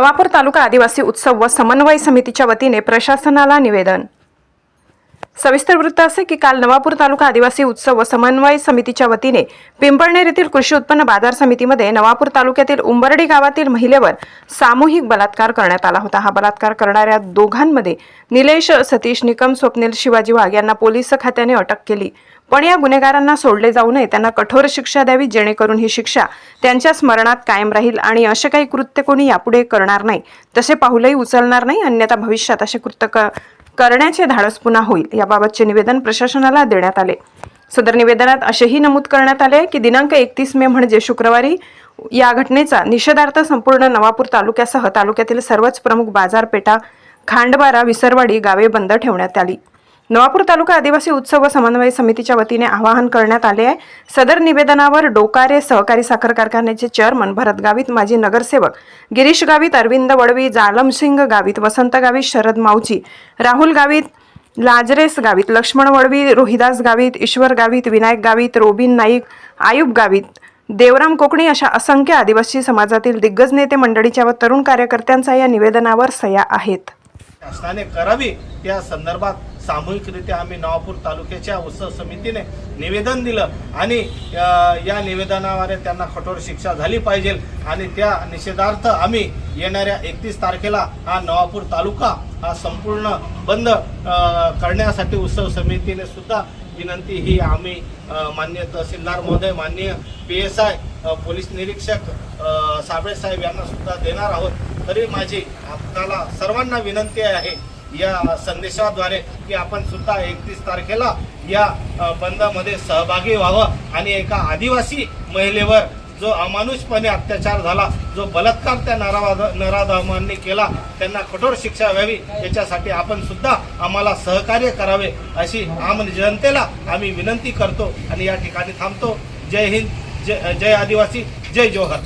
नवापूर तालुका आदिवासी उत्सव व समन्वय समितीच्या वतीने प्रशासनाला निवेदन. सविस्तर वृत्त असे की काल नवापूर तालुका आदिवासी उत्सव व समन्वय समितीच्या वतीने पिंपळनेर येथील कृषी उत्पन्न बाजार समितीमध्ये नवापूर तालुक्यातील उंबर्डी गावातील महिलेवर सामूहिक बलात्कार करण्यात आला होता. हा बलात्कार करणाऱ्या दोघांमध्ये निलेश सतीश निकम स्वप्नील शिवाजी वाघ यांना पोलीस खात्याने अटक केली. पण या गुन्हेगारांना सोडले जाऊ नये त्यांना कठोर शिक्षा द्यावी जेणेकरून ही शिक्षा त्यांच्या स्मरणात कायम राहील आणि असे काही कृत्य कोणी यापुढे करणार नाही. तसे पाऊलही उचलणार नाही अन्यथा भविष्यात असे कृत्य क- करण्याचे धाडस पुन्हा होईल याबाबतचे निवेदन प्रशासनाला देण्यात आले. सदर निवेदनात असेही नमूद करण्यात आले की दिनांक एकतीस मे म्हणजे शुक्रवारी या घटनेचा निषेधार्थ संपूर्ण नवापूर तालुक्यासह तालुक्यातील सर्वच प्रमुख बाजारपेठा खांडबारा विसरवाडी गावे बंद ठेवण्यात आली. नवापूर तालुका आदिवासी उत्सव व समन्वय समितीच्या वतीने आवाहन करण्यात आले आहे. सदर निवेदनावर डोकारे सहकारी साखर कारखान्याचे चेअरमन भरत गावित माजी नगरसेवक गिरीश गावित अरविंद वडवी जालमसिंग गावित वसंत गावित शरद माऊची राहुल गावित लाजरेस गावित लक्ष्मण वडवी रोहिदास गावित ईश्वर गावित विनायक गावित रोबिन नाईक आयुब गावित देवराम कोकणी अशा असंख्य आदिवासी समाजातील दिग्गज नेते मंडळीच्या व तरुण कार्यकर्त्यांचा या निवेदनावर सह्या आहेत. शासनाने करावी या संदर्भात सामूहिकरित्या आम्ही नवापूर तालुक्याच्या उत्सव समितीने निवेदन दिलं आणि या निवेदनाद्वारे त्यांना कठोर शिक्षा झाली पाहिजे आणि त्या निषेधार्थ आम्ही येणाऱ्या एकतीस तारखेला हा नवापूर तालुका हा संपूर्ण बंद करण्यासाठी उत्सव समितीने सुद्धा विनंती ही आम्ही मान्य तहसीलदार महोदय माननीय पी एस आय पोलीस निरीक्षक साबळे साहेब यांना सुद्धा देणार आहोत. तरी माझी आपणाला सर्वांना विनंती आहे या संदेशाद्वारे की आपण सुद्धा एकतीस तारखेला या बंदमध्ये सहभागी व्हावं आणि एका आदिवासी महिलेवर जो अमानुषपणे अत्याचार झाला जो बलात्कार त्या नरावाद नराधामांनी केला त्यांना कठोर शिक्षा व्हावी याच्यासाठी आपण सुद्धा आम्हाला सहकार्य करावे अशी आम जनतेला आम्ही विनंती करतो आणि या ठिकाणी थांबतो. जय हिंद जय जय आदिवासी जय जोहर.